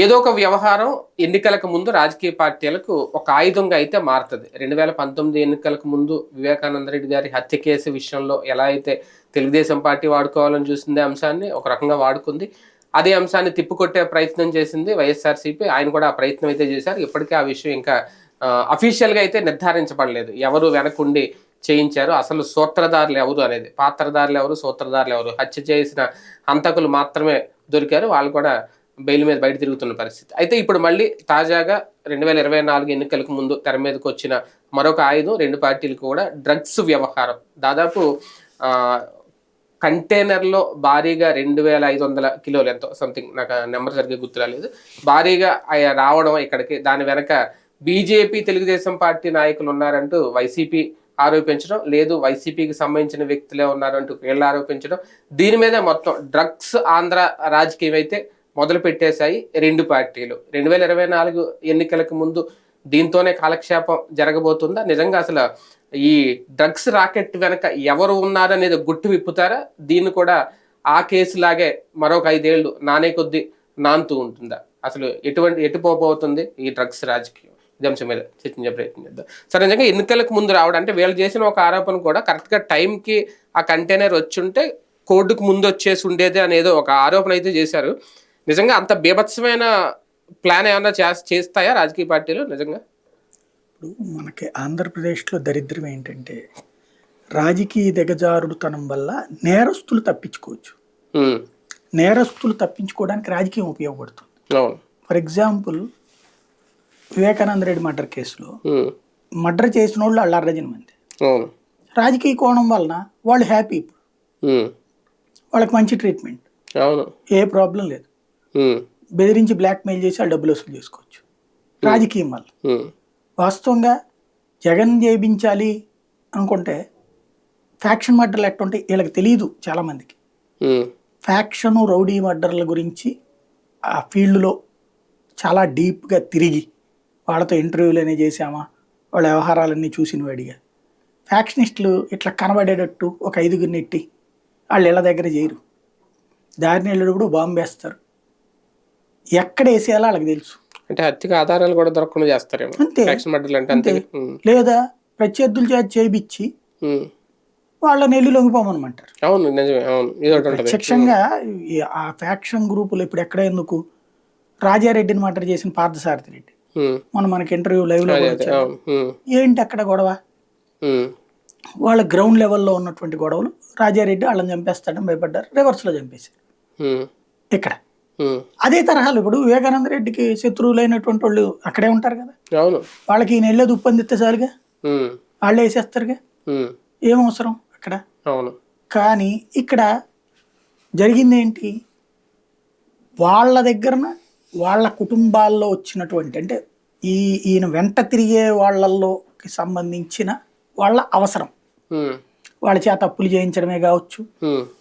ఏదో ఒక వ్యవహారం ఎన్నికలకు ముందు రాజకీయ పార్టీలకు ఒక ఆయుధంగా అయితే మారుతుంది. రెండు వేల పంతొమ్మిది ఎన్నికలకు ముందు వివేకానంద రెడ్డి గారి హత్య కేసు విషయంలో ఎలా అయితే తెలుగుదేశం పార్టీ వాడుకోవాలని చూసిందే అంశాన్ని ఒక రకంగా వాడుకుంది. అదే అంశాన్ని తిప్పుకొట్టే ప్రయత్నం చేసింది వైఎస్ఆర్సీపీ. ఆయన కూడా ఆ ప్రయత్నం అయితే చేశారు. ఇప్పటికే ఆ విషయం ఇంకా అఫీషియల్గా అయితే నిర్ధారించబడలేదు. ఎవరు వెనకుండి చేయించారు? అసలు సూత్రధారులు ఎవరు అనేది? పాత్రధారులు ఎవరు? సూత్రధారులు ఎవరు? హత్య చేసిన హంతకులు మాత్రమే దొరికారు. వాళ్ళు కూడా బెయిల్ మీద బయట తిరుగుతున్న పరిస్థితి. అయితే ఇప్పుడు మళ్ళీ తాజాగా రెండు వేల ఇరవై నాలుగు ఎన్నికలకు ముందు తెర మీదకి వచ్చిన మరొక ఆయుధం రెండు పార్టీలు కూడా డ్రగ్స్ వ్యవహారం. దాదాపు కంటైనర్లో భారీగా రెండు వేల ఐదు వందల కిలోలు ఎంతో సంథింగ్ నాకు నెంబర్ సరిగ్గా గుర్తురాలేదు భారీగా రావడం ఇక్కడికి దాని వెనక బీజేపీ తెలుగుదేశం పార్టీ నాయకులు ఉన్నారంటూ వైసీపీ ఆరోపించడం లేదు వైసీపీకి సంబంధించిన వ్యక్తులే ఉన్నారంటూ వీళ్ళు ఆరోపించడం. దీని మీద మొత్తం డ్రగ్స్ ఆంధ్ర రాజకీయం అయితే మొదలు పెట్టేశాయి రెండు పార్టీలు. రెండు వేల ఇరవై నాలుగు ఎన్నికలకు ముందు దీంతోనే కాలక్షేపం జరగబోతుందా? నిజంగా అసలు ఈ డ్రగ్స్ రాకెట్ వెనక ఎవరు ఉన్నారనేది గుట్టు విప్పుతారా? దీన్ని కూడా ఆ కేసులాగే మరొక ఐదేళ్ళు నానే కొద్దీ నాంతూ ఉంటుందా? అసలు ఎటువంటి ఎటు పోబోతుంది ఈ డ్రగ్స్ రాజకీయం? ఇది అంశం మీద చర్చించే ప్రయత్నం చేద్దాం. సరే నిజంగా ఎన్నికలకు ముందు రావడం అంటే వీళ్ళు చేసిన ఒక ఆరోపణ కూడా కరెక్ట్గా టైంకి ఆ కంటైనర్ వచ్చుంటే కోర్టుకు ముందు వచ్చేసి ఉండేది అనేదో ఒక ఆరోపణ అయితే చేశారు. నిజంగా అంత బీభత్సమైన ప్లాన్ ఏమన్నా చేస్- చేస్తాయా రాజకీయ పార్టీలు నిజంగా? ఇప్పుడు మనకి ఆంధ్రప్రదేశ్లో దరిద్రం ఏంటంటే రాజకీయ దిగజారుడుతనం వల్ల నేరస్తులు తప్పించుకోవచ్చు. నేరస్తులు తప్పించుకోవడానికి రాజకీయం ఉపయోగపడుతుంది. For example Vivekananda Reddy murder కేసులో మర్డర్ చేసిన వాళ్ళు వాళ్ళు అర్ధజన మంది రాజకీయ కోణం వలన వాళ్ళు హ్యాపీ ఇప్పుడు. వాళ్ళకి మంచి ట్రీట్మెంట్. ఏ ప్రాబ్లం లేదు. బెదిరించి బ్లాక్మెయిల్ చేసి వాళ్ళు డబ్బులు వసూలు చేసుకోవచ్చు. రాజకీయం వల్ల ఉమ్, వాస్తవంగా జగన్ చేయించాలి అనుకుంటే ఫ్యాక్షన్ మర్డర్లు ఎట్టుంటే వీళ్ళకి తెలియదు చాలామందికి. ఫ్యాక్షన్ రౌడీ మర్డర్ల గురించి ఆ ఫీల్డ్లో చాలా డీప్గా తిరిగి వాళ్ళతో ఇంటర్వ్యూలు అనేవి చేసామా వాళ్ళ వ్యవహారాలన్నీ చూసిన వాడిగా ఫ్యాక్షనిస్టులు ఇట్లా కనబడేటట్టు ఒక ఐదుగురిని ఎట్టి వాళ్ళు ఇళ్ళ దగ్గర చేయరు. దారిని వెళ్ళేటప్పుడు బాంబు వేస్తారు. ఎక్కడ వేసేయాలో వాళ్ళకి తెలుసు. అంటే హత్యకు ఆధారాలు కూడా దొరకకుండా చేస్తారేమో. అంతే. అంటే అంతే. లేదా ప్రత్యర్థుల చేత చేయించి. వాళ్ళని వెళ్ళి లొంగిపోమనమంటారు. అవును నిజమే. ప్రత్యక్షంగా ఆ ఫ్యాక్షన్ గ్రూపులు ఇప్పుడు ఎక్కడ ఎందుకు? రాజారెడ్డిని మర్డర్ చేసిన పార్థసారథి రెడ్డి. మొన్న మనకి ఇంటర్వ్యూ లైవ్లో ఏంటి అక్కడ గొడవ? వాళ్ళ గ్రౌండ్ లెవెల్లో ఉన్నటువంటి గొడవలు రాజారెడ్డి వాళ్ళని చంపేస్తాడని భయపడ్డారు. రివర్స్లో చంపేశారు ఇక్కడ. అదే తరహాలో ఇప్పుడు వివేకానంద రెడ్డికి శత్రువులైనటువంటి వాళ్ళు అక్కడే ఉంటారు కదా. అవును. వాళ్ళకి ఈయన వెళ్ళేది ఉప్పందిస్తే చాలుగా? వాళ్ళే వేసేస్తారుగా ఏం అవసరం అక్కడ? అవును. కానీ ఇక్కడ జరిగింది ఏంటి? వాళ్ళ దగ్గరన వాళ్ళ కుటుంబాల్లో వచ్చినటువంటి అంటే ఈ ఈయన వెంట తిరిగే వాళ్ళల్లోకి సంబంధించిన వాళ్ళ అవసరం. వాళ్ళ చేత అప్పులు చేయించడమే కావచ్చు.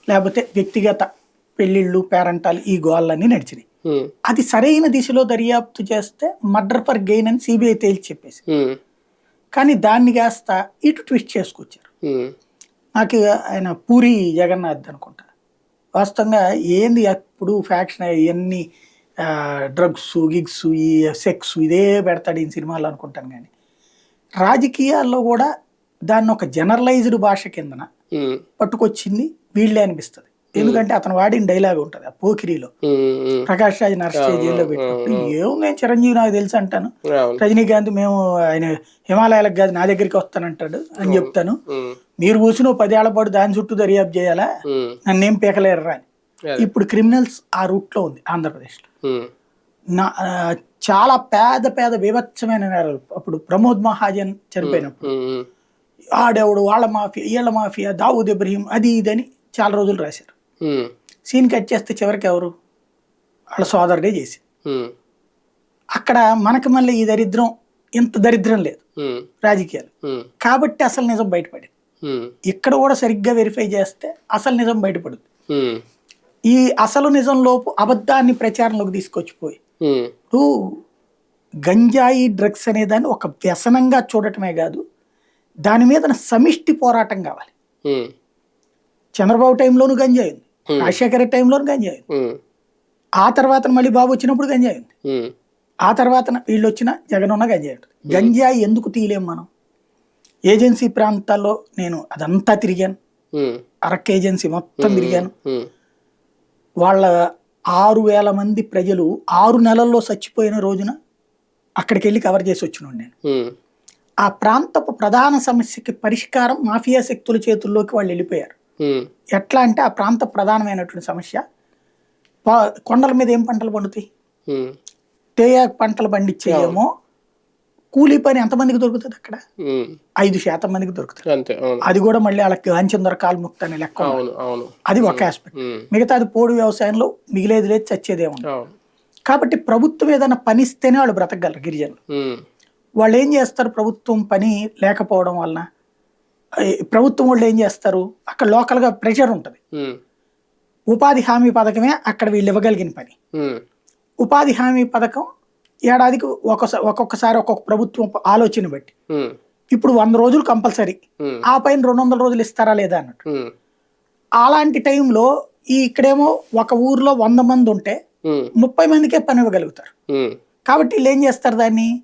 లేకపోతే వ్యక్తిగత పెళ్ళిళ్ళు పేరంటాలు ఈ గోళ్ళన్నీ నడిచినాయి. అది సరైన దిశలో దర్యాప్తు చేస్తే మర్డర్ ఫర్ గెయిన్ అని సిబిఐ తేల్చి చెప్పేసి కానీ దాన్ని కాస్త ఇటు ట్విస్ట్ చేసుకొచ్చారు. నాకు ఆయన పూరి జగన్నాథ్ అనుకుంటా. వాస్తవంగా ఏంది అప్పుడు ఫ్యాక్షన్ ఇవన్నీ డ్రగ్స్ గిగ్స్ ఈ సెక్స్ ఇదే పెడతాడు ఈ సినిమాలు అనుకుంటాను కానీ రాజకీయాల్లో కూడా దాన్ని ఒక జనరలైజ్డ్ భాష కిందన పట్టుకొచ్చింది వీళ్ళే అనిపిస్తుంది. ఎందుకంటే అతను వాడిన డైలాగ్ ఉంటుంది ఆ పోకిరిలో. ప్రకాష్ రాజ్ నర్సే జైల్లో పెట్టినప్పుడు ఏం నేను చిరంజీవి నాకు తెలుసు అంటాను. రజనీకాంత్ మేము ఆయన హిమాలయాలకు కాదు నా దగ్గరికి వస్తానంటాడు అని చెప్తాను. మీరు కూర్చుని పదేళ్ళ పాటు దాని చుట్టూ దర్యాప్తు చేయాలా? నన్నేం పీకలేరురా అని. ఇప్పుడు క్రిమినల్స్ ఆ రూట్లో ఉంది ఆంధ్రప్రదేశ్లో. నా చాలా పేద పేద బీభత్సమైన నేరాలు. అప్పుడు ప్రమోద్ మహాజన్ చనిపోయినప్పుడు. ఆడెవడు వాళ్ళ మాఫియా వీళ్ళ మాఫియా దావూద్ ఇబ్రహీం అది ఇదని చాలా రోజులు రాశారు. సీన్ కట్ చేస్తే చివరికి ఎవరు? వాళ్ళ సోదరుడే చేసి. అక్కడ మనకి మళ్ళీ ఈ దరిద్రం ఇంత దరిద్రం లేదు. రాజకీయాలు. కాబట్టి అసలు నిజం బయటపడింది. ఇక్కడ కూడా సరిగ్గా వెరిఫై చేస్తే అసలు నిజం బయటపడుతుంది ఈ అసలు నిజం లోపు అబద్ధాన్ని ప్రచారంలోకి తీసుకొచ్చిపోయి. ఇప్పుడు గంజాయి డ్రగ్స్ అనే దాన్ని ఒక వ్యసనంగా చూడటమే కాదు దాని మీద సమిష్టి పోరాటం కావాలి. చంద్రబాబు టైంలోనూ గంజాయి ఉంది. రాజశేఖర టైంలోనూ గంజాయి ఆ తర్వాత మళ్ళీ బాబు వచ్చినప్పుడు గంజాయి ఉంది ఆ తర్వాత వీళ్ళు వచ్చిన జగన్ ఉన్న గంజాయి గంజాయి ఎందుకు తీయలేం మనం? ఏజెన్సీ ప్రాంతాల్లో నేను అదంతా తిరిగాను. అరక్ ఏజెన్సీ మొత్తం తిరిగాను. వాళ్ళ ఆరు వేల మంది ప్రజలు ఆరు నెలల్లో చచ్చిపోయిన రోజున అక్కడికి వెళ్ళి కవర్ చేసి వచ్చినాడు నేను. ఆ ప్రాంతపు ప్రధాన సమస్యకి పరిష్కారం మాఫియా శక్తుల చేతుల్లోకి వాళ్ళు వెళ్ళిపోయారు. ఎట్లా అంటే ఆ ప్రాంత ప్రధానమైనటువంటి సమస్య. కొండల మీద ఏం పంటలు పండుతాయి? తేయాకు పంటలు పండించేయేమో. కూలీ పని ఎంతమందికి దొరుకుతుంది అక్కడ? ఐదు శాతం మందికి దొరుకుతుంది. అది కూడా మళ్ళీ వాళ్ళకి అంచెందర కాలు ముక్త అనే లెక్క ఉంది. అది ఒక ఆస్పెక్ట్ మిగతా అది పోడు వ్యవసాయంలో మిగిలేది లేదు చచ్చేదేమో అవును. కాబట్టి ప్రభుత్వం ఏదైనా పని ఇస్తేనే వాళ్ళు బ్రతకగలరు గిరిజనులు. వాళ్ళు ఏం చేస్తారు? ప్రభుత్వం పని లేకపోవడం వలన ప్రభుత్వం వాళ్ళు ఏం చేస్తారు? అక్కడ లోకల్గా ప్రెషర్ ఉంటుంది. ఉపాధి హామీ పథకమే అక్కడ వీళ్ళు ఇవ్వగలిగిన పని. ఉపాధి హామీ పథకం ఏడాదికి ఒక్కొక్కసారి ఒక్కొక్కసారి ఒక్కొక్క ప్రభుత్వం ఆలోచన బట్టి. ఇప్పుడు వంద రోజులు కంపల్సరీ. ఆ పైన రెండు వందల రోజులు ఇస్తారా లేదా అన్నట్టు. అలాంటి టైంలో ఈ ఇక్కడేమో ఒక ఊర్లో వంద మంది ఉంటే ముప్పై మందికే పని ఇవ్వగలుగుతారు. కాబట్టి వీళ్ళు ఏం చేస్తారు దాన్ని?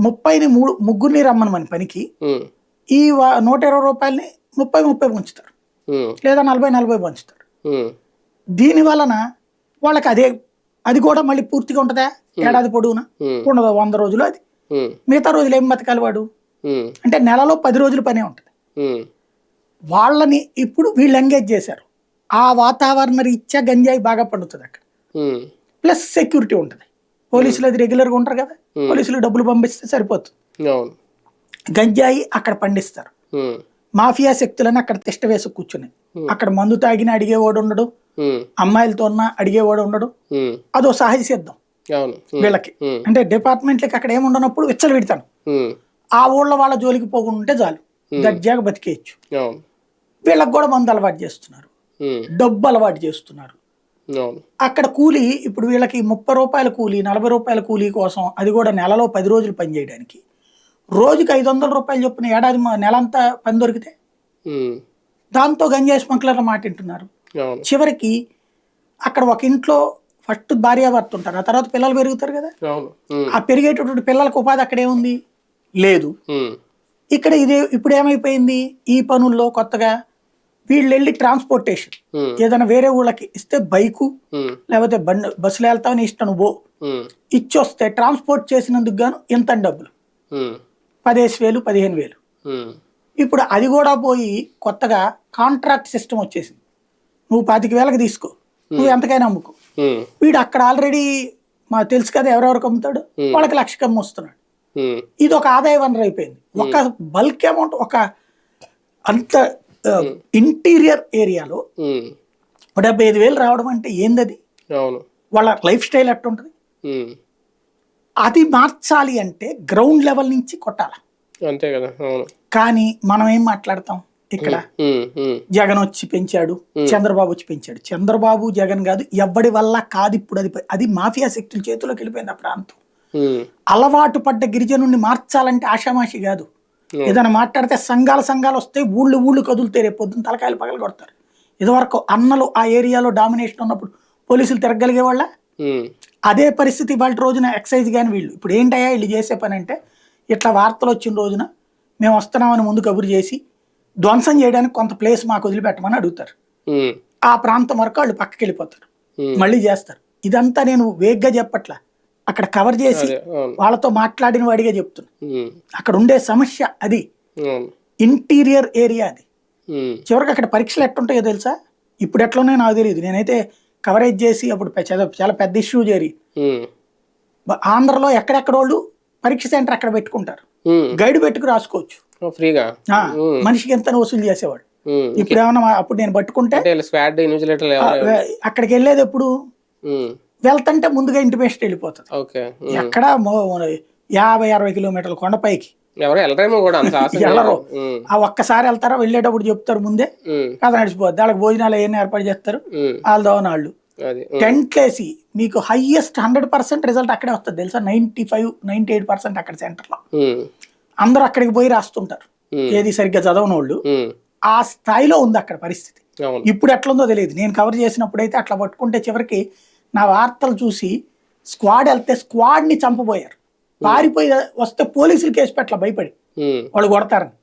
ముప్పైని మూడు ముగ్గురిని రమ్మని మన పనికి ఈ నూట ఇరవై రూపాయలని ముప్పై ముప్పై పంచుతారు. లేదా నలభై నలభై పంచుతారు. దీని వలన వాళ్ళకి అదే అది కూడా మళ్ళీ పూర్తిగా ఉంటుందా? ఏడాది పొడవునా? ఉండదు? వంద రోజులు అది. మిగతా రోజులు ఏం బతకాలి వాడు? అంటే నెలలో పది రోజులు పనే ఉంటుంది. వాళ్ళని ఇప్పుడు వీళ్ళు ఎంగేజ్ చేశారు. ఆ వాతావరణ రీత్యా గంజాయి బాగా పండుతుంది అక్కడ. ప్లస్ సెక్యూరిటీ ఉంటుంది. పోలీసులు అది రెగ్యులర్గా ఉంటారు కదా? పోలీసులు డబ్బులు పంపిస్తే సరిపోతుంది. గంజాయి అక్కడ పండిస్తారు. మాఫియా శక్తులని అక్కడ తిష్ట వేసి కూర్చున్నాయి. అక్కడ మందు తాగిన అడిగేవాడు ఉండడు. అమ్మాయిలతో ఉన్న అడిగేవాడు ఉండడు. అదో సహజ సిద్ధం. వీళ్ళకి. అంటే డిపార్ట్మెంట్లకి అక్కడ ఏముండనప్పుడు విచ్చలు పెడతాను ఆ ఊళ్ళో వాళ్ళ జోలికి పోకుంటే చాలు. దర్జాగా బతికేయచ్చు. వీళ్ళకి కూడా మందు అలవాటు చేస్తున్నారు. డబ్బు అలవాటు చేస్తున్నారు. అక్కడ కూలీ ఇప్పుడు వీళ్ళకి ముప్పై రూపాయల కూలీ నలభై రూపాయల కూలీ కోసం అది కూడా నెలలో పది రోజులు పని చేయడానికి రోజుకి ఐదు వందల రూపాయలు చొప్పున ఏడాది మా- నెలంతా పని దొరికితే దాంతో గంజాయి స్మగ్లర్ల మాట వింటున్నారు. చివరికి అక్కడ ఒక ఇంట్లో ఫస్ట్ భార్యాభర్త ఉంటారు. ఆ తర్వాత పిల్లలు పెరుగుతారు కదా. ఆ పెరిగేటటువంటి పిల్లలకు ఉపాధి అక్కడ ఏముంది? లేదు. ఇక్కడ ఇదే ఇప్పుడు ఏమైపోయింది? ఈ పనుల్లో కొత్తగా వీళ్ళు వెళ్ళి ట్రాన్స్పోర్టేషన్. ఏదైనా వేరే ఊళ్ళకి ఇస్తే బైకు లేకపోతే బండి బస్సులో వెళ్తామని ఇష్టం ఉమ్, ఇచ్చొస్తే ట్రాన్స్పోర్ట్ చేసినందుకు గాను ఎంత డబ్బులు. పదేసి వేలు పదిహేను వేలు. ఇప్పుడు అది కూడా పోయి కొత్తగా కాంట్రాక్ట్ సిస్టమ్ వచ్చేసింది. నువ్వు పాతిక వేలకు తీసుకో. నువ్వు ఎంతకైనా అమ్ముకో. వీడు అక్కడ ఆల్రెడీ మా తెలుసు కదా ఎవరెవరికి అమ్ముతాడు? వాళ్ళకి లక్షకి అమ్ముస్తున్నాడు ఇది ఒక ఆదాయ వనరు అయిపోయింది. ఒక బల్క్ అమౌంట్ ఒక అంత ఇంటీరియర్ ఏరియాలో డెబ్బై ఐదు వేలు రావడం అంటే ఏందది? వాళ్ళ లైఫ్ స్టైల్ ఎట్టుంటుంది? అది మార్చాలి అంటే గ్రౌండ్ లెవెల్ నుంచి కొట్టాలి. అంతే కదా కానీ మనం ఏం మాట్లాడతాం? ఇక్కడ జగన్ వచ్చి పెంచాడు చంద్రబాబు వచ్చి పెంచాడు. చంద్రబాబు జగన్ కాదు ఎవడి వల్ల కాదు ఇప్పుడు అది అది మాఫియా శక్తుల చేతిలోకి వెళ్ళిపోయింది ఆ ప్రాంతం. అలవాటు పడ్డ గిరిజనుడిని మార్చాలంటే ఆషామాషి కాదు. ఏదైనా మాట్లాడితే సంఘాలు సంఘాలు వస్తే ఊళ్ళు ఊళ్ళు కదులుతాయి రేపు పొద్దున్న తలకాయలు పగలు కొడతారు. ఇదివరకు అన్నలు ఆ ఏరియాలో డామినేషన్ ఉన్నప్పుడు పోలీసులు తిరగలిగే వాళ్ళ అదే పరిస్థితి వాళ్ళ రోజున ఎక్సైజ్ కానీ వీళ్ళు. ఇప్పుడు ఏంటయ్యా వీళ్ళు చేసే పని అంటే ఇట్లా వార్తలు వచ్చిన రోజున మేము వస్తున్నామని ముందు కబురు చేసి ధ్వంసం చేయడానికి కొంత ప్లేస్ మాకు వదిలిపెట్టమని అడుగుతారు. ఆ ప్రాంతం వరకు వాళ్ళు పక్కకి వెళ్ళిపోతారు. మళ్ళీ చేస్తారు. ఇదంతా నేను వేగ్గా చెప్పట్లా. అక్కడ కవర్ చేసి వాళ్ళతో మాట్లాడిన వాడిగా చెప్తున్నా. అక్కడ ఉండే సమస్య అది. ఇంటీరియర్ ఏరియా అది. చివరికి అక్కడ పరీక్షలు ఎట్లుంటాయో తెలుసా? ఇప్పుడు ఎట్లున్నాయో నాకు తెలియదు నేనైతే కవరేజ్ చేసి అప్పుడు చాలా- పెద్ద ఇష్యూ చేరి ఆంధ్రలో ఎక్కడెక్కడ వాళ్ళు పరీక్ష సెంటర్ అక్కడ పెట్టుకుంటారు. గైడ్ పెట్టుకు రాసుకోవచ్చు. ఫ్రీగా? మనిషికి ఎంత వసూలు చేసేవాడు ఇప్పుడు ఏమన్నా అప్పుడు నేను పట్టుకుంటే అక్కడికి వెళ్ళేది ఎప్పుడు? వెళ్తంటే ముందుగా ఇంటిమేషన్ వెళ్ళిపోతుంది. మో- యాభై అరవై కిలోమీటర్ల కొండపైకి. ఎవరు వెళ్ళరేమో కూడా అంత ఆశ వెళ్ళరు. ఉమ్, ఆ ఒక్కసారి వెళ్తారా వెళ్ళేటప్పుడు చెప్తారు ముందే. కథ నడిచిపోద్ది. వాళ్ళకి భోజనాలు ఏమైనా ఏర్పాటు చేస్తారు? వాళ్ళ దోవన వాళ్ళు అది ఉమ్, టెంట్లు వేసి మీకు హైయెస్ట్ హండ్రెడ్ పర్సెంట్ రిజల్ట్ అక్కడే వస్తుంది. తెలుసా? Ninety five ninety eight percent అక్కడ సెంటర్లో. అందరూ అక్కడికి పోయి రాస్తుంటారు. ఏది సరిగ్గా చదవని వాళ్ళు ఆ స్థాయిలో ఉంది అక్కడ పరిస్థితి. ఇప్పుడు ఎట్లుందో తెలియదు. నేను కవర్ చేసినప్పుడు అయితే అట్లా పట్టుకుంటే చివరికి నా వార్తలు చూసి స్క్వాడ్ వెళ్తే స్క్వాడ్ని చంపబోయారు. పారిపోయి వస్తే పోలీసులు కేసు పెట్టల భయపడి. వాళ్ళు కొడతారని.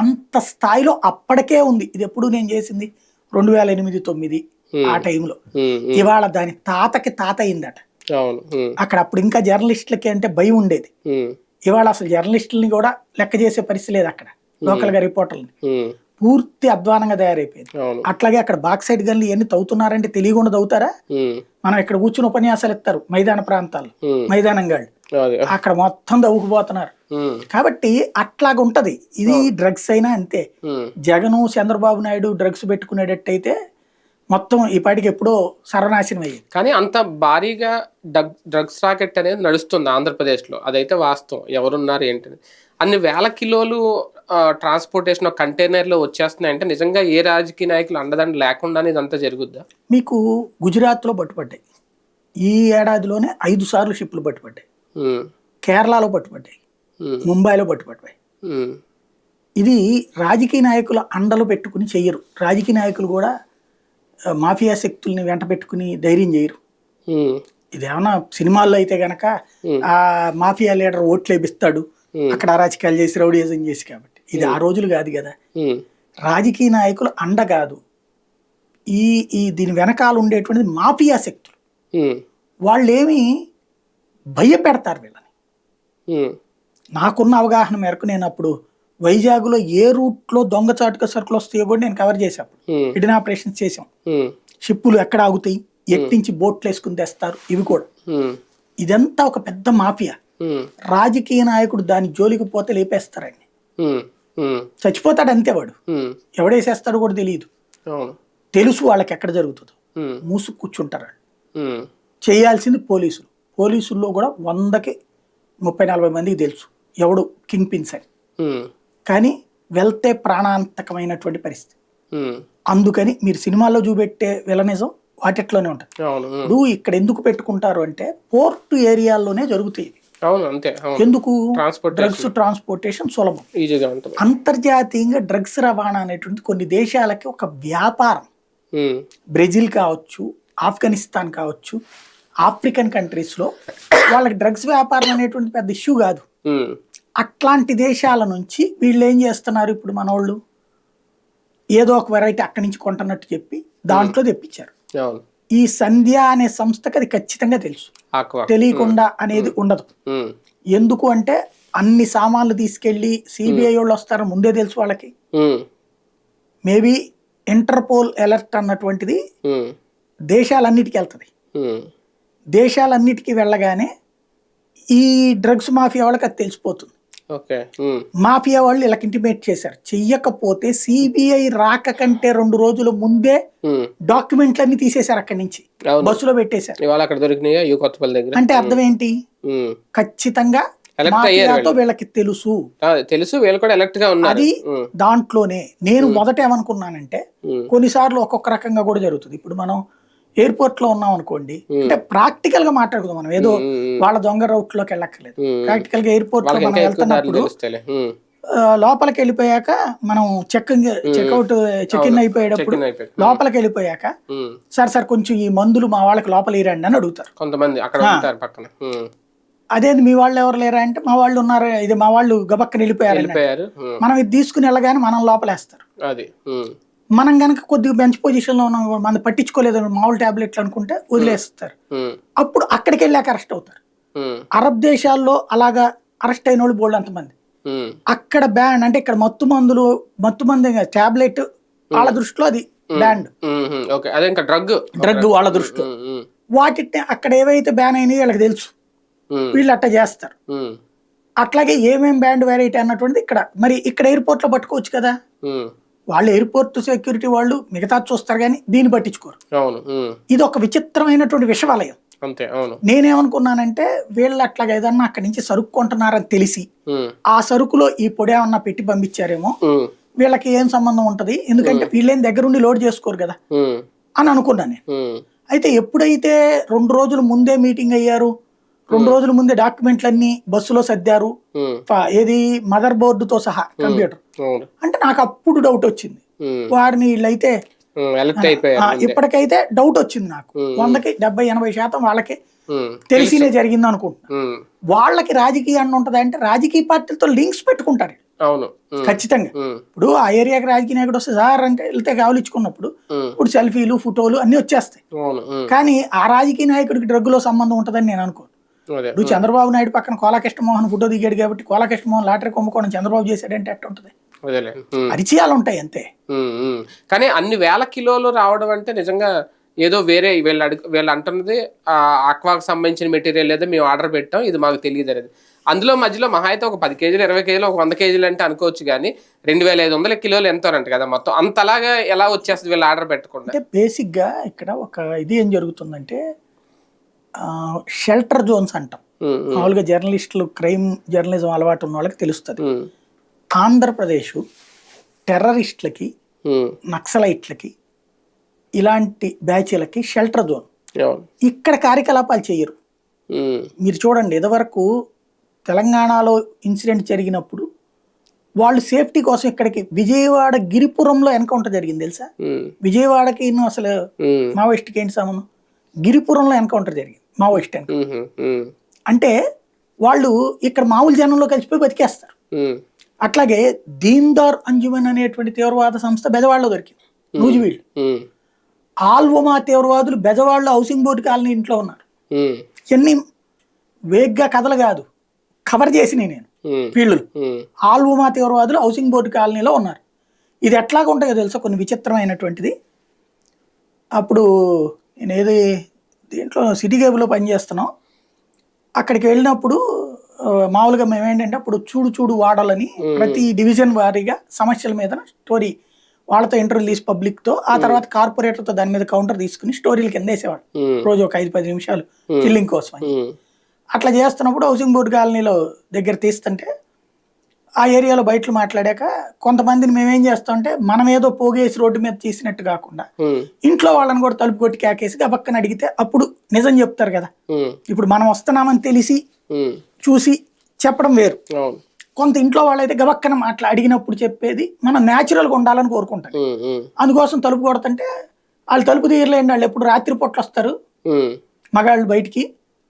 అంత స్థాయిలో అప్పటికే ఉంది. ఇది ఎప్పుడు నేను చేసింది? రెండు వేల ఎనిమిది తొమ్మిది ఆ టైంలో. ఇవాళ దాని తాతకి తాత అయిందట. అక్కడ అప్పుడు ఇంకా జర్నలిస్టులకి అంటే భయం ఉండేది. ఇవాళ అసలు జర్నలిస్టులని కూడా లెక్క చేసే పరిస్థితి లేదు అక్కడ. లోకల్గా రిపోర్టర్ని పూర్తి అధ్వానంగా తయారైపోయింది. అట్లాగే అక్కడ బాక్ సైడ్ గన్లు ఇవన్నీ తవ్వుతున్నారంటే తెలియకుండా తవ్వుతారా? మనం ఇక్కడ కూర్చుని ఉపన్యాసాలు ఇస్తారు. మైదాన ప్రాంతాల్లో. మైదానం గాళ్ళు అక్కడ మొత్తం తవ్వుకుపోతున్నారు ఉమ్, కాబట్టి అట్లాగ ఉంటది ఇది డ్రగ్స్ అయినా అంతే. జగను చంద్రబాబు నాయుడు డ్రగ్స్ పెట్టుకునేటట్టయితే మొత్తం ఈ పాటికి ఎప్పుడో సర్వనాశనం అయ్యేది. కానీ అంత భారీగా డ్రగ్ డ్రగ్స్ రాకెట్ అనేది నడుస్తుంది ఆంధ్రప్రదేశ్లో. అదైతే వాస్తవం. ఎవరున్నారు ఏంటని. అన్ని వేల కిలోలు ట్రాన్స్పోర్టేషన్ కంటైనర్లో వచ్చేస్తున్నాయంటే నిజంగా ఏ రాజకీయ నాయకులు అండదండ లేకుండానే ఇదంతా జరుగుద్దా? మీకు గుజరాత్లో పట్టుపడ్డాయి. ఈ ఏడాదిలోనే ఐదు సార్లు షిప్లు పట్టుపడ్డాయి. కేరళలో పట్టుపడ్డాయి ఉమ్, ముంబైలో పట్టుపడ్డాయి ఉమ్, ఇది రాజకీయ నాయకుల అండలు పెట్టుకుని చెయ్యరు. రాజకీయ నాయకులు కూడా మాఫియా శక్తుల్ని వెంట పెట్టుకుని ధైర్యం చేయరు ఉమ్, ఇదేమన్నా సినిమాల్లో అయితే గనక. ఆ మాఫియా లీడర్ ఓట్లు వేపిస్తాడు. అక్కడ అరాచకాలు చేసి రౌడీజం చేసి కాబట్టి. ఇది ఆ రోజులు కాదు కదా. రాజకీయ నాయకులు అండ కాదు. ఈ ఈ దీని వెనకాల ఉండేటువంటిది మాఫియా శక్తులు. వాళ్ళేమి భయపెడతారు వీళ్ళని. నాకున్న అవగాహన మేరకు నేను అప్పుడు వైజాగ్లో ఏ రూట్లో దొంగచాటుగా సరుకులు వస్తాయో కూడా నేను కవర్ చేశాను హిడెన్ ఆపరేషన్స్ చేసాం ఉమ్, షిప్పులు ఎక్కడ ఆగుతాయి? ఎట్టించి బోట్లు వేసుకుని తెస్తారు? ఇవి కూడా. ఇదంతా ఒక పెద్ద మాఫియా. రాజకీయ నాయకుడు దాని జోలికి పోతే లేపేస్తారండి చచ్చిపోతాడు అంతే వాడు. ఎవడేసేస్తాడో కూడా తెలియదు. తెలుసు వాళ్ళకి ఎక్కడ జరుగుతుందో. ఉమ్, మూసు కూర్చుంటారు చేయాల్సింది పోలీసులు. పోలీసుల్లో కూడా వందకి ముప్పై నలభై మందికి తెలుసు. ఎవడు? కింగ్ పిన్స్ అని కానీ వెళ్తే ప్రాణాంతకమైనటువంటి పరిస్థితి. అందుకని మీరు సినిమాల్లో చూపెట్టే విలనిజం వాటిట్లోనే ఉంటుంది. ఇప్పుడు ఇక్కడ ఎందుకు పెట్టుకుంటారు అంటే పోర్టు ఏరియాల్లోనే జరుగుతాయి. అవును అంతే ఎందుకు? డ్రగ్స్ ట్రాన్స్పోర్టేషన్ సులభం. అంతర్జాతీయంగా డ్రగ్స్ రవాణా అనేటువంటి కొన్ని దేశాలకి ఒక వ్యాపారం. బ్రెజిల్ కావచ్చు ఆఫ్ఘనిస్తాన్ కావచ్చు ఆఫ్రికన్ కంట్రీస్లో వాళ్ళకి డ్రగ్స్ వ్యాపారం అనేటువంటి పెద్ద ఇష్యూ కాదు. అట్లాంటి దేశాల నుంచి వీళ్ళు ఏం చేస్తున్నారు ఇప్పుడు మనోళ్ళు ఏదో ఒక వెరైటీ అక్కడి నుంచి కొంటున్నట్టు చెప్పి దాంట్లో తెప్పించారు. ఈ సంధ్య అనే సంస్థకి అది ఖచ్చితంగా తెలుసు. తెలియకుండా అనేది ఉండదు. ఎందుకు అంటే అన్ని సామాన్లు తీసుకెళ్ళి సిబిఐ వాళ్ళు వస్తారో? ముందే తెలుసు వాళ్ళకి. మేబీ ఇంటర్పోల్ అలర్ట్ అన్నటువంటిది దేశాలన్నిటికీ వెళ్తుంది. దేశాలన్నిటికీ వెళ్ళగానే ఈ డ్రగ్స్ మాఫియా వాళ్ళకి అది తెలిసిపోతుంది. మాఫియా వాళ్ళు ఇలా ఇంటిమేట్ చేశారు. చెయ్యకపోతే సిబిఐ రాక కంటే రెండు రోజుల ముందే డాక్యుమెంట్లన్నీ తీసేశారు అక్కడి నుంచి. బస్సులో పెట్టేశారు. అంటే అర్థం ఏంటి? ఖచ్చితంగా వీళ్ళకి తెలుసు. తెలుసు. వీళ్ళు కూడా ఎలర్ట్గా ఉన్నారు. అది దాంట్లోనే నేను మొదట ఏమనుకున్నానంటే కొన్నిసార్లు ఒక్కొక్క రకంగా కూడా జరుగుతుంది. ఇప్పుడు మనం ఎయిర్పోర్ట్లో ఉన్నాం అనుకోండి అంటే ప్రాక్టికల్గా మాట్లాడుకుందాం మనం. ఏదో వాళ్ళ దొంగ రౌట్లోకి వెళ్ళక్కర్లేదు. ప్రాక్టికల్గా ఎయిర్పోర్ట్లో మనం వెళ్తున్నప్పుడు లోపలికి వెళ్ళిపోయాక మనం checking check out check in అయిపోయేటప్పుడు లోపలికి వెళ్ళిపోయాక సార్ సార్ కొంచెం ఈ మందులు మా వాళ్ళకి లోపల ఇరండి అని అడుగుతారు. కొంతమంది అక్కడ పక్కన. అదేంది మీ వాళ్ళు ఎవరు లేరా అంటే మా వాళ్ళు ఉన్నారు ఇది మా వాళ్ళు గబక్కన వెళ్ళిపోయారు. మనం ఇది తీసుకుని వెళ్ళగానే మనం లోపలేస్తారు. అది. మనం గనక కొద్దిగా బెంచ్ పొజిషన్లో ఉన్నాం మనం పట్టించుకోలేదు మామూలు టాబ్లెట్లు అనుకుంటే వదిలేస్తారు. అప్పుడు అక్కడికి వెళ్ళాక అరెస్ట్ అవుతారు. అరబ్ దేశాల్లో అలాగా అరెస్ట్ అయిన వాళ్ళు బోల్డ్ అంతమంది. అక్కడ బ్యాన్ అంటే ఇక్కడ మత్తు మందులు మత్తు మంది టాబ్లెట్ వాళ్ళ దృష్టిలో అది బ్యాండ్ డ్రగ్ డ్రగ్ వాళ్ళ దృష్టిలో. వాటి అక్కడ ఏవైతే బ్యాన్ అయినాయో వీళ్ళకి తెలుసు. వీళ్ళు అట్ట చేస్తారు. అట్లాగే ఏమేం బ్యాండ్ వెరైటీ అన్నటువంటిది ఇక్కడ. మరి ఇక్కడ ఎయిర్పోర్ట్లో పట్టుకోవచ్చు కదా? వాళ్ళు ఎయిర్పోర్ట్ సెక్యూరిటీ వాళ్ళు మిగతా చూస్తారు కానీ దీన్ని పట్టించుకోరు. ఇది ఒక విచిత్రమైనటువంటి విషవలయం. అంతే అవును. నేనేమనుకున్నానంటే వీళ్ళు అట్లాగా ఏదన్నా అక్కడి నుంచి సరుకు కొంటున్నారని తెలిసి ఆ సరుకులో ఈ పొడి ఏమన్నా పెట్టి పంపించారేమో వీళ్ళకి ఏం సంబంధం ఉంటది? ఎందుకంటే వీళ్ళేం దగ్గరుండి లోడ్ చేసుకోరు కదా. అని అనుకున్నాను నేను. అయితే ఎప్పుడైతే రెండు రోజుల ముందే మీటింగ్ అయ్యారు రెండు రోజుల ముందే డాక్యుమెంట్లన్నీ బస్సులో సర్దారు ఏది మదర్ బోర్డుతో సహా కంప్యూటర్. అంటే నాకు అప్పుడు డౌట్ వచ్చింది. వారిని వీళ్ళైతే. ఇప్పటికైతే డౌట్ వచ్చింది నాకు. వందకి డెబ్బై ఎనభై శాతం వాళ్ళకి తెలిసినే జరిగింది అనుకుంటున్నా. వాళ్ళకి రాజకీయాన్ని ఉంటది అంటే రాజకీయ పార్టీలతో లింక్స్ పెట్టుకుంటారు. అవును. ఖచ్చితంగా. ఇప్పుడు ఆ ఏరియాకి రాజకీయ నాయకుడు వస్తే సార్ అంటే వెళ్తే కావలిచ్చుకున్నప్పుడు ఇప్పుడు సెల్ఫీలు ఫోటోలు అన్ని వచ్చేస్తాయి. కానీ ఆ రాజకీయ నాయకుడికి డ్రగ్గులో సంబంధం ఉంటుందని నేను అనుకోను. ఇప్పుడు చంద్రబాబు నాయుడు పక్కన కోలాకృష్ణమోహన్ ఫోటో దిగాడు కాబట్టి కోలాకృష్ణమోహన్ లాటరీ కుంభకోణం చంద్రబాబు చేశాడంటే ఎట్ట ఉంటుంది పరిచయాలు ఉంటాయి అంతే. కానీ అన్ని వేల కిలోలు రావడం అంటే నిజంగా ఏదో వేరే వీళ్ళు అడుగు వీళ్ళు అంటున్నది ఆ ఆక్వాకి సంబంధించిన మెటీరియల్ ఏదో మేము ఆర్డర్ పెట్టాం ఇది మాకు తెలియదు అనేది. అందులో మధ్యలో మహా అయితే ఒక పది కేజీలు ఇరవై కేజీలు ఒక వంద కేజీలు అంటే అనుకోవచ్చు కానీ రెండు వేల ఐదు వందల కిలోలు ఎంతోనంట కదా మొత్తం. అంతలాగా ఎలా వచ్చేస్తుంది వీళ్ళు ఆర్డర్ పెట్టకుండా? అంటే బేసిక్గా ఇక్కడ ఒక ఇది ఏం జరుగుతుందంటే షెల్టర్ జోన్స్ అంటాం. మామూలుగా జర్నలిస్టులు క్రైమ్ జర్నలిజం అలవాటు ఉన్న వాళ్ళకి తెలుస్తుంది. ఆంధ్రప్రదేశ్ టెర్రరిస్టులకి నక్సలైట్లకి ఇలాంటి బ్యాచీలకి షెల్టర్ జోన్. ఇక్కడ కార్యకలాపాలు చేయరు. మీరు చూడండి ఇదివరకు తెలంగాణలో ఇన్సిడెంట్ జరిగినప్పుడు వాళ్ళు సేఫ్టీ కోసం ఇక్కడికి విజయవాడ గిరిపురంలో ఎన్కౌంటర్ జరిగింది తెలుసా? విజయవాడకి అసలు మావోయిస్ట్కి ఏంటి సంబంధం? గిరిపురంలో ఎన్కౌంటర్ జరిగింది మావోయిస్ట్ అంటే వాళ్ళు ఇక్కడ మామూలు జనంలో కలిసిపోయి బతికేస్తారు. అట్లాగే దీన్దార్ అంజుమన్ అనేటువంటి తీవ్రవాద సంస్థ బెజవాడలో దొరికింది. నూజివీడు ఉమ్, ఆల్వమా తీవ్రవాదులు బెజవాడలో హౌసింగ్ బోర్డు కాలనీ ఇంట్లో ఉన్నారు. ఇవన్నీ వేగ్గా కథలు కాదు కవర్ చేసినాయి నేను వీళ్ళు. ఆల్వమా తీవ్రవాదులు హౌసింగ్ బోర్డు కాలనీలో ఉన్నారు. ఇది ఎట్లాగా ఉంటాయో తెలుసా? కొన్ని విచిత్రమైనటువంటిది. అప్పుడు నేను ఏది దీంట్లో సిటీ కేబుల్లో పనిచేస్తున్నాం. అక్కడికి వెళ్ళినప్పుడు మామూలుగా మేము ఏంటంటే అప్పుడు చూడు చూడు వాడాలని ప్రతి డివిజన్ వారీగా సమస్యల మీద స్టోరీ వాళ్ళతో ఇంటర్వ్యూ తీసి పబ్లిక్తో ఆ తర్వాత కార్పొరేటర్తో దాని మీద కౌంటర్ తీసుకుని స్టోరీలు కింద వేసేవాడు రోజు ఒక ఐదు పది నిమిషాలు ఫిల్లింగ్ కోసం అని. అట్లా చేస్తున్నప్పుడు హౌసింగ్ బోర్డు కాలనీలో దగ్గర తీస్తుంటే ఆ ఏరియాలో బయటలు మాట్లాడాక కొంతమందిని మేమేం చేస్తామంటే మనం ఏదో పోగేసి రోడ్డు మీద తీసినట్టు కాకుండా ఇంట్లో వాళ్ళని కూడా తలుపు కొట్టి కేకేసి గబక్కన అడిగితే అప్పుడు నిజం చెప్తారు కదా. ఇప్పుడు మనం వస్తున్నామని తెలిసి చూసి చెప్పడం వేరు. కొంత ఇంట్లో వాళ్ళైతే గబక్కన మాట్లా అడిగినప్పుడు చెప్పేది మనం న్యాచురల్గా ఉండాలని కోరుకుంటాం అందుకోసం తలుపు కొడుతుంటే వాళ్ళు తలుపు తీయలేండి వాళ్ళు ఎప్పుడు రాత్రి పొట్లు వస్తారు మగాళ్ళు బయటికి.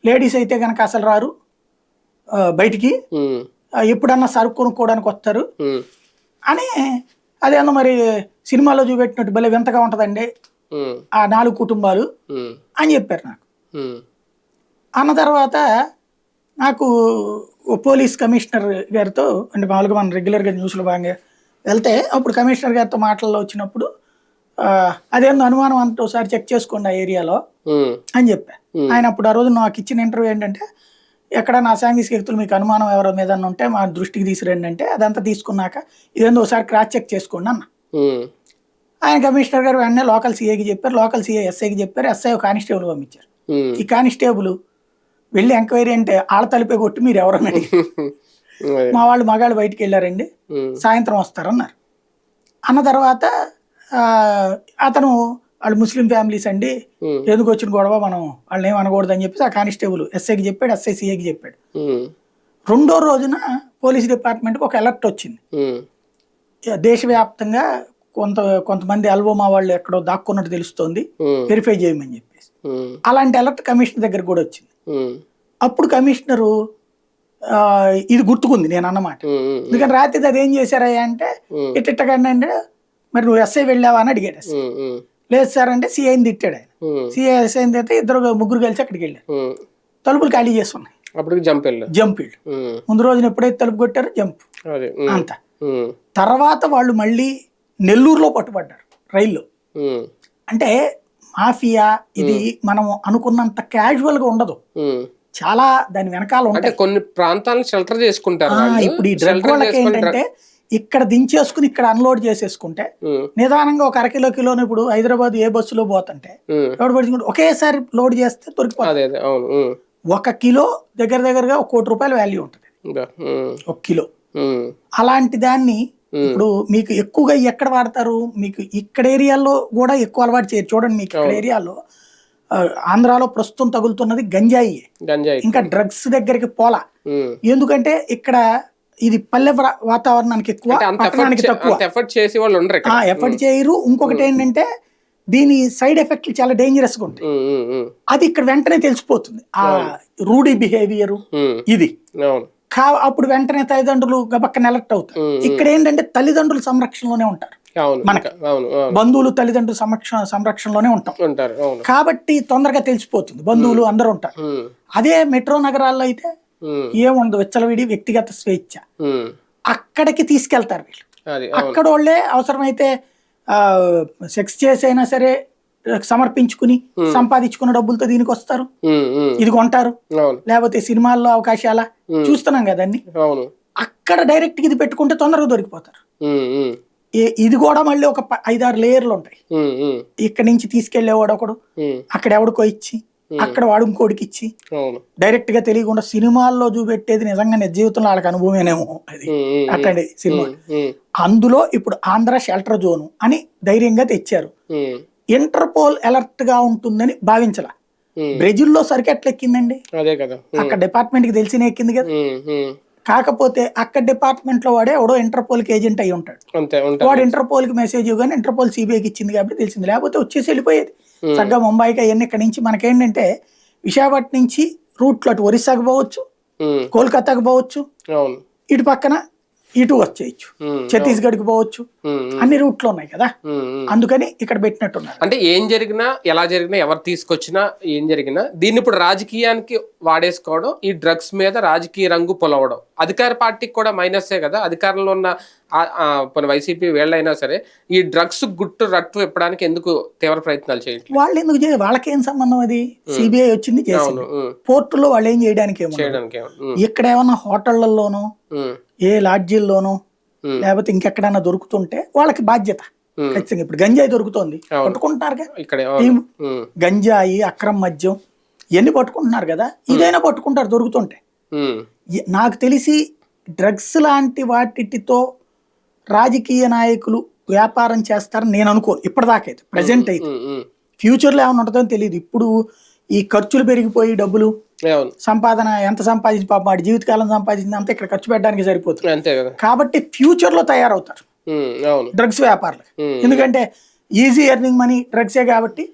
లేడీస్ అయితే కనుక అసలు రారు. బయటికి. ఎప్పుడన్నా సరుకు కొనుక్కోవడానికి వస్తారు. అని అదేమో మరి సినిమాలో చూపెట్టినట్టు భలే వింతగా ఉంటుందండి. ఆ నాలుగు కుటుంబాలు అని చెప్పారు నాకు. అన్న తర్వాత నాకు ఓ పోలీస్ కమిషనర్ గారితో అంటే మామూలుగా మనం రెగ్యులర్గా న్యూస్లో భాగంగా వెళ్తే అప్పుడు కమిషనర్ గారితో మాటల్లో వచ్చినప్పుడు అదేందో అనుమానం అంతా ఒకసారి చెక్ చేసుకోండి ఆ ఏరియాలో అని చెప్పా. ఆయన అప్పుడు ఆ రోజు నాకు ఇచ్చిన ఇంటర్వ్యూ ఏంటంటే ఎక్కడ నా సాంఘిక వ్యక్తులు మీకు అనుమానం ఎవరి మీద ఉంటే మా దృష్టికి తీసుకురండి అంటే అదంతా తీసుకున్నాక ఇదేందో ఒకసారి క్రాస్ చెక్ చేసుకోండి అన్న. ఆయన కమిషనర్ గారు వెంటనే లోకల్ సీఏకి చెప్పారు లోకల్ సీఏ ఎస్ఐకి చెప్పారు ఎస్ఐ కానిస్టేబుల్ పంపించారు. ఈ కానిస్టేబుల్ వెళ్ళి ఎంక్వైరీ అంటే ఆళ్ళ తలిపే కొట్టి మీరు ఎవరని మా వాళ్ళు మగాళ్ళు బయటికి వెళ్ళారండి. సాయంత్రం వస్తారన్నారు. అన్న తర్వాత అతను వాళ్ళు ముస్లిం ఫ్యామిలీస్ అండి. ఎందుకు వచ్చిన గొడవ? మనం వాళ్ళని ఏం అనకూడదు అని చెప్పేసి ఆ కానిస్టేబుల్ ఎస్ఐకి చెప్పాడు ఎస్ఐ సిఐకి చెప్పాడు. రెండో రోజున పోలీస్ డిపార్ట్మెంట్కి ఒక అలర్ట్ వచ్చింది. దేశవ్యాప్తంగా కొంత కొంతమంది అల్వోమా వాళ్ళు ఎక్కడో దాక్కున్నట్టు తెలుస్తోంది. వెరిఫై చేయమని చెప్పేసి. అలాంటి అలర్ట్ కమిషనర్ దగ్గర కూడా వచ్చింది. అప్పుడు కమిషనరు ఇది గుర్తుకుంది నేను అన్నమాట ఎందుకంటే రాత్రి అది ఏం చేశారయ్యా అంటే ఇట్టగానే అంటే మరి నువ్వు ఎస్ఐ వెళ్ళావా అని అడిగాడు లేదు సార్ అంటే సిఐని తిట్టాడు ఆయన. సిఐ ఎస్ఐని తిడితే ఇద్దరు ముగ్గురు కలిసి అక్కడికి వెళ్ళారు. తలుపులు ఖాళీ చేస్తున్నాయి. అప్పటికి జంప్ జంప్ ముందు రోజున ఎప్పుడైతే తలుపు కొట్టారో జంప్. అంత. తర్వాత వాళ్ళు మళ్ళీ నెల్లూరులో పట్టుబడ్డారు రైల్లో. అంటే మాఫియా ఇది మనం అనుకున్నంత casual గా ఉండదు. చాలా దాని వెనకాల ఉంటాయి. కొన్ని ప్రాంతాలను షెల్టర్ చేసుకుంటారు. ఇప్పుడు ఈ డ్రగ్ వాళ్ళకి ఏంటంటే ఇక్కడ దించేసుకుని ఇక్కడ అన్లోడ్ చేసేసుకుంటే నిదానంగా ఒక అరకిలో కిలోని ఇప్పుడు హైదరాబాద్ ఏ బస్సులో పోతుంటే పడుచుకుంటే ఒకేసారి లోడ్ చేస్తే దొరికిపోతుంది. ఒక కిలో దగ్గర దగ్గరగా ఒక కోటి రూపాయల వాల్యూ ఉంటుంది. ఒక కిలో. అలాంటి దాన్ని ఇప్పుడు మీకు ఎక్కువగా ఎక్కడ వాడతారు? మీకు ఇక్కడ ఏరియాలో కూడా ఎక్కువ అలవాటు చేయరు. చూడండి మీకు ఇక్కడ ఏరియాలో ఆంధ్రాలో ప్రస్తుతం తగులుతున్నది గంజాయి. ఇంకా డ్రగ్స్ దగ్గరికి పోలా. ఎందుకంటే ఇక్కడ ఇది పల్లె వాతావరణానికి ఎక్కువ పట్టణానికి తక్కువ. ఎఫర్ట్ చేసే వాళ్ళు ఉండరు ఎఫర్ట్ చేయరు. ఇంకొకటి ఏంటంటే దీని సైడ్ ఎఫెక్ట్లు చాలా డేంజరస్గా ఉంటాయి. అది ఇక్కడ వెంటనే తెలిసిపోతుంది. ఆ రూడీ బిహేవియర్ ఇది. అవును. కా అప్పుడు వెంటనే తల్లిదండ్రులు గబక్కన ఎలక్ట్ అవుతారు. ఇక్కడ ఏంటంటే తల్లిదండ్రుల సంరక్షణలోనే ఉంటారు. మనకి. బంధువులు తల్లిదండ్రుల సంరక్షణ సంరక్షణలోనే ఉంటాం. కాబట్టి తొందరగా తెలిసిపోతుంది. బంధువులు అందరూ ఉంటారు. అదే మెట్రో నగరాల్లో అయితే ఏముండదు. విచ్చలవిడి వ్యక్తిగత స్వేచ్ఛ. అక్కడికి తీసుకెళ్తారు వీళ్ళు. అక్కడ వాళ్ళే అవసరమైతే సెక్స్ చేసైనా సరే సమర్పించుకుని సంపాదించుకున్న డబ్బులతో దీనికి వస్తారు. ఇది కొంటారు. లేకపోతే సినిమాల్లో అవకాశాల చూస్తున్నాం కదండి అవును. అక్కడ డైరెక్ట్ ఇది పెట్టుకుంటే తొందరగా దొరికిపోతారు. ఇది కూడా మళ్ళీ ఒక ఐదారు లేయర్లు ఉంటాయి. ఇక్కడి నుంచి తీసుకెళ్ళేవాడు ఒకడు అక్కడ ఎవడికో ఇచ్చి అక్కడ వాడు ఇంకోటికి ఇచ్చి డైరెక్ట్గా తెలియకుండా సినిమాల్లో చూపెట్టేది నిజంగా నిజ జీవితంలో వాళ్ళకి అనుభవమేనేమో అది. అట్లాంటి సినిమా. అందులో ఇప్పుడు ఆంధ్ర షెల్టర్ జోను అని ధైర్యంగా తెచ్చారు. ఇంటర్పోల్ అలర్ట్గా ఉంటుందని భావించాల. బ్రెజిల్లో సరికి ఎట్లా ఎక్కిందండి అదే కదా. ఉమ్, అక్కడ డిపార్ట్మెంట్కి తెలిసిన ఎక్కింది కదా. కాకపోతే అక్కడ డిపార్ట్మెంట్లో వాడే ఎవడో ఇంటర్పోల్కి ఏజెంట్ అయి ఉంటాడు. వాడు ఇంటర్పోల్కి మెసేజ్ ఇవ్వగానే ఇంటర్పోల్ సిబిఐకి ఇచ్చింది కాబట్టి తెలిసింది. లేకపోతే వచ్చేసి వెళ్ళిపోయేది చక్కగా ముంబైకి అవన్నీ ఇక్కడ నుంచి మనకేంటంటే విశాఖపట్నం నుంచి రూట్లో అటు ఒరిస్సాకి పోవచ్చు కోల్కతాకి పోవచ్చు ఇటు పక్కన ఇటు వచ్చేయచ్చు. ఛత్తీస్గఢ్కి పోవచ్చు. అన్ని రూట్లు ఉన్నాయి కదా. అందుకని ఇక్కడ పెట్టినట్టున్నారు. అంటే ఏం జరిగినా ఎలా జరిగినా ఎవరు తీసుకొచ్చినా ఏం జరిగినా దీన్ని ఇప్పుడు రాజకీయానికి వాడేసుకోవడం ఈ డ్రగ్స్ మీద రాజకీయ రంగు పొలవడం. అధికార పార్టీకి కూడా మైనసే కదా. అధికారంలో ఉన్న పోనీ వైసీపీ వీళ్ళైనా సరే ఈ డ్రగ్స్ గుట్టు రట్టు ఇప్పడానికి ఎందుకు తీవ్ర ప్రయత్నాలు చేయట్లేదు వాళ్ళు ఎందుకు చేయ వాళ్ళకేం సంబంధం అది? సిబిఐ వచ్చింది చేసింది. పోర్టులో వాళ్ళు ఏం చేయడానికి ఇక్కడ ఏమన్నా హోటళ్ళలోనో ఏ లాడ్జీల్లోనో లేకపోతే ఇంకెక్కడైనా దొరుకుతుంటే వాళ్ళకి బాధ్యత. ఖచ్చితంగా ఇప్పుడు గంజాయి దొరుకుతోంది. ఇక్కడే ఉమ్, గంజాయి అక్రమ మద్యం ఇవన్నీ పట్టుకుంటున్నారు కదా? ఇదైనా పట్టుకుంటారు దొరుకుతుంటే. నాకు తెలిసి డ్రగ్స్ లాంటి వాటితో రాజకీయ నాయకులు వ్యాపారం చేస్తారని నేను అనుకోను. ఇప్పటిదాకైతే ప్రజెంట్ అయితే. ఫ్యూచర్లో ఏమైనా ఉంటుందో తెలియదు. ఇప్పుడు ఈ ఖర్చులు పెరిగిపోయి డబ్బులు సంపాదన ఎంత సంపాదించి పాపం వాడి జీవితకాలం సంపాదించింది అంతా ఇక్కడ ఖర్చు పెట్టడానికి సరిపోతుంది. కాబట్టి ఫ్యూచర్లో తయారవుతారు. ఉమ్, అవును. డ్రగ్స్ వ్యాపారులు. ఎందుకంటే ఈజీ ఎర్నింగ్ మనీ డ్రగ్సే కాబట్టి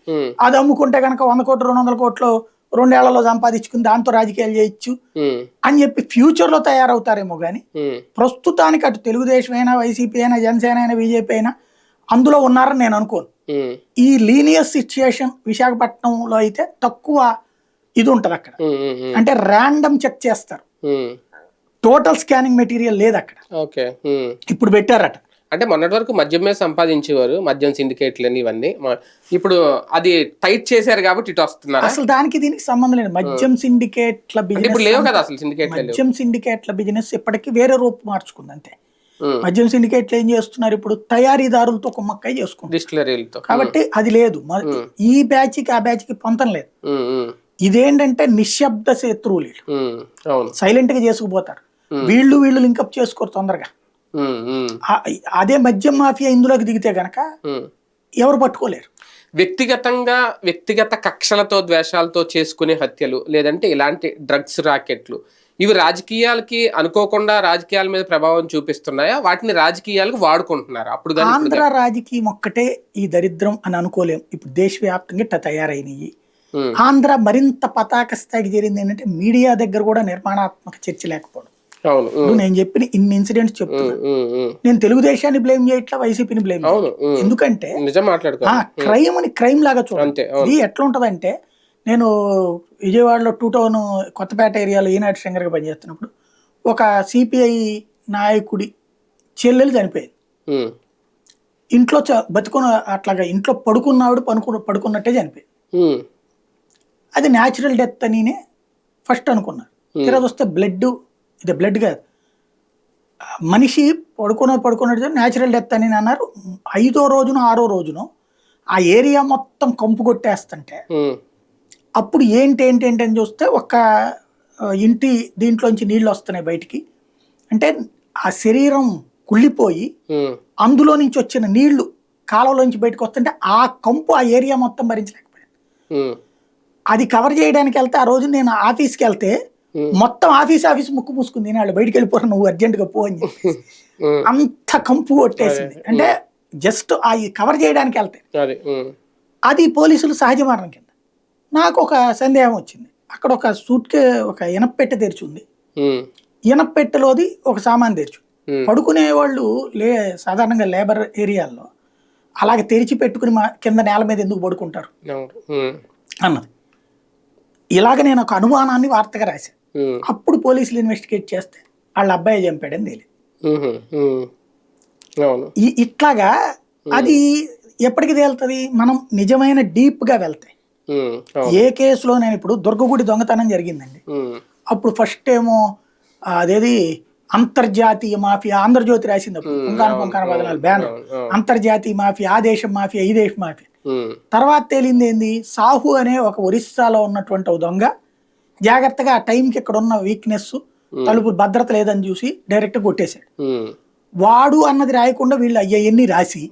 అది అమ్ముకుంటే కనుక వంద కోట్లు రెండు వందల కోట్లు రెండేళ్ళలో సంపాదించుకుని దాంతో రాజకీయాలు చేయొచ్చు అని చెప్పి ఫ్యూచర్లో తయారవుతారేమో కానీ ప్రస్తుతానికి అటు తెలుగుదేశం అయినా వైసీపీ అయినా జనసేన అయినా బీజేపీ అయినా అందులో ఉన్నారని నేను అనుకోను. ఈ లీనియస్ సిచ్యుయేషన్ విశాఖపట్నంలో అయితే తక్కువ ఇది ఉంటుంది అక్కడ. అంటే ర్యాండమ్ చెక్ చేస్తారు. టోటల్ స్కానింగ్ మెటీరియల్ లేదు అక్కడ. ఇప్పుడు పెట్టారట. అంటే మొన్నటి వరకు మద్యం మీద సంపాదించేవారు మద్యం సిండికేట్లు అని ఇవన్నీ. ఇప్పుడు అది టైట్ చేశారు కాబట్టి ఇటు వస్తున్నారు? అసలు దానికి దీనికి సంబంధం లేదు. మద్యం సిండికేట్ల అంటే ఇప్పుడు బిజినెస్ లేవు కదా అసలు సిండికేట్లు లేవు. మద్యం సిండికేట్ల బిజినెస్ ఇప్పటికీ వేరే రూపు మార్చుకుంది అంతే. మద్యం సిండికేట్లు ఏం చేస్తున్నారు ఇప్పుడు? తయారీదారులతో కుమ్మక్కై చేసుకుంటారు డిస్టిలరీలతో. కాబట్టి అది లేదు. ఈ బ్యాచ్కి ఆ బ్యాచ్కి పొంతం లేదు. ఇదేంటంటే నిశ్శబ్ద శత్రువులు సైలెంట్గా చేసుకుపోతారు. వీళ్ళు వీళ్ళు లింకప్ చేసుకోరు తొందరగా. అదే మద్యం మాఫియా ఇందులోకి దిగితే గనక. ఎవరు పట్టుకోలేరు. వ్యక్తిగతంగా వ్యక్తిగత కక్షలతో ద్వేషాలతో చేసుకునే హత్యలు లేదంటే ఇలాంటి డ్రగ్స్ రాకెట్లు ఇవి రాజకీయాలకి అనుకోకుండా రాజకీయాల మీద ప్రభావం చూపిస్తున్నాయా? వాటిని రాజకీయాలకు వాడుకుంటున్నారా? అప్పుడు ఆంధ్ర రాజకీయం ఒక్కటే ఈ దరిద్రం అని అనుకోలేం. ఇప్పుడు దేశవ్యాప్తంగా ఇట్లా తయారైనవి ఆంధ్ర మరింత పతాక స్థాయికి చేరింది ఏంటంటే మీడియా దగ్గర కూడా నిర్మాణాత్మక చర్చ లేకపోవడం. అవును నేను చెప్పిన ఇన్ని ఇన్సిడెంట్స్ చెప్తున్నా. నేను తెలుగుదేశాన్ని బ్లేమ్ చేయట్లా వైసీపీని బ్లేమ్. ఎందుకంటే క్రైమ్ని క్రైమ్ లాగా అవును. ఇది ఎట్లా ఉంటదంటే నేను విజయవాడలో టూ టౌన్ కొత్తపేట ఏరియాలో ఈనాటి శంకర్గా పనిచేస్తున్నప్పుడు ఒక సిపిఐ నాయకుడి చెల్లెలు చనిపోయింది. ఇంట్లో బతుకున్న అట్లాగా ఇంట్లో పడుకున్నావిడ పనుకు పడుకున్నట్టే చనిపోయింది. అది న్యాచురల్ డెత్ అనినే ఫస్ట్ అనుకున్నారు తర్వాత వస్తే బ్లడ్ ఇది బ్లడ్ కాదు మనిషి పడుకున్న పడుకున్నట్టు న్యాచురల్ డెత్ అని అన్నారు. ఐదో రోజున ఆరో రోజున ఆ ఏరియా మొత్తం కంపు కొట్టేస్తుంటే అప్పుడు ఏంటి ఏంటి ఏంటి అని చూస్తే ఒక ఇంటి దీంట్లోంచి నీళ్ళు వస్తున్నాయి బయటికి. అంటే ఆ శరీరం కుళ్ళిపోయి అందులో నుంచి వచ్చిన నీళ్ళు కాలువలోంచి బయటకు వస్తుంటే ఆ కంపు ఆ ఏరియా మొత్తం భరించలేకపోయింది అది కవర్ చేయడానికి వెళ్తే ఆ రోజు నేను ఆఫీస్కి వెళ్తే మొత్తం ఆఫీస్ ఆఫీస్ ముక్కు మూసుకుంది వాళ్ళు బయటికి వెళ్ళిపోరు నువ్వు అర్జెంటుగా పో అని చెప్పి అంత కంపు కొట్టేసింది. అంటే జస్ట్ ఆ కవర్ చేయడానికి వెళ్తే. అది పోలీసులు సహజ మరణం కింద. నాకు ఒక సందేహం వచ్చింది. అక్కడ ఒక సూట్కే ఒక ఇనప్పెట్టె తెరిచి ఉంది ఉమ్, ఇనప్పెట్టెలోది ఒక సామాన్ తెరిచి పడుకునే వాళ్ళు లే సాధారణంగా లేబర్ ఏరియాల్లో అలాగే తెరిచి పెట్టుకుని మా కింద నేల మీద ఎందుకు పడుకుంటారు? అన్నది. ఇలాగ నేను ఒక అనుమానాన్ని వార్తగా రాశాను అప్పుడు పోలీసులు ఇన్వెస్టిగేట్ చేస్తే వాళ్ళ అబ్బాయి చంపాడని తెలియదు. ఇట్లాగా అది ఎప్పటికి తేలుతుంది? మనం నిజమైన డీప్గా వెళ్తాయి ఉమ్, అవును. ఏ కేసులో నేను ఇప్పుడు దుర్గగుడి దొంగతనం జరిగిందండి. అప్పుడు ఫస్ట్ ఏమో అదేది అంతర్జాతీయ మాఫియా ఆంధ్రజ్యోతి రాసింది అప్పుడు పుంకాన పుంకాన బ్యానర్. అంతర్జాతీయ మాఫియా ఆ దేశం మాఫియా ఈ దేశం మాఫియా. తర్వాత తేలింది ఏంది? సాహు అనే ఒక ఒరిస్సాలో ఉన్నటువంటి దొంగ జాగ్రత్తగా ఆ టైంకి ఇక్కడ ఉన్న వీక్నెస్ తలుపు భద్రత లేదని చూసి డైరెక్ట్ కొట్టేశాడు. వాడు అన్నది రాయకుండా వీళ్ళు అయ్యన్ని రాసి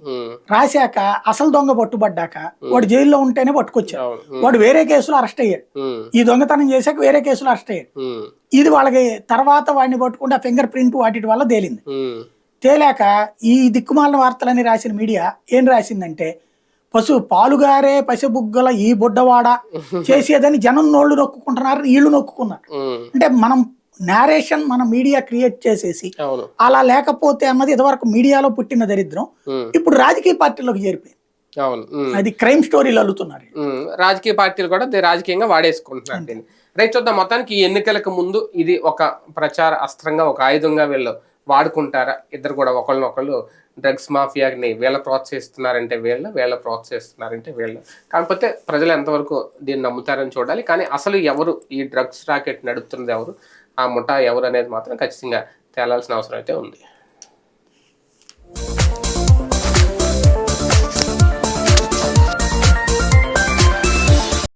రాశాక అసలు దొంగ పట్టుబడ్డాక వాడు జైల్లో ఉంటేనే పట్టుకొచ్చాడు. వాడు వేరే కేసులో అరెస్ట్ అయ్యాడు. ఈ దొంగతనం చేశాక వేరే కేసులో అరెస్ట్ అయ్యాడు. ఇది వాళ్ళకి తర్వాత వాడిని పట్టుకుంటే ఆ ఫింగర్ ప్రింట్ వాటి వల్ల తేలింది. తేలాక ఈ దిక్కుమాలిన వార్తలని రాసిన మీడియా ఏం రాసిందంటే పశు పాలుగారే పసిబుగ్గల ఈ బుడ్డవాడ. చేసేదని జనం నోళ్ళు నొక్కుంటున్నారు వీళ్ళు నొక్కున్నారు ఉమ్, అంటే మనం నేరేషన్ మన మీడియా క్రియేట్ చేసేసి అలా లేకపోతే అన్నది ఇదివరకు మీడియాలో పుట్టిన దరిద్రం. ఇప్పుడు రాజకీయ పార్టీలోకి చేరిపోయింది. అది క్రైమ్ స్టోరీలు అల్లుతున్నారు రాజకీయ పార్టీలు కూడా రాజకీయంగా వాడేసుకుంటున్నారు దీన్ని. రైట్ చూద్దాం. మొత్తానికి ఈ ఎన్నికలకు ముందు ఇది ఒక ప్రచార అస్త్రంగా ఒక ఆయుధంగా వీళ్ళు వాడుకుంటారా? ఇద్దరు కూడా ఒకళ్ళనొకళ్ళు డ్రగ్స్ మాఫియాని వీళ్ళ ప్రోత్సహిస్తున్నారంటే వీళ్ళు వీళ్ళ ప్రోత్సహిస్తున్నారంటే వీళ్ళు. కాకపోతే ప్రజలు ఎంతవరకు దీన్ని నమ్ముతారని చూడాలి. కానీ అసలు ఎవరు ఈ డ్రగ్స్ రాకెట్ నడుపుతున్నది ఎవరు? ఆ ముఠా ఎవరు అనేది మాత్రం ఖచ్చితంగా తేలాల్సిన అవసరం అయితే ఉంది.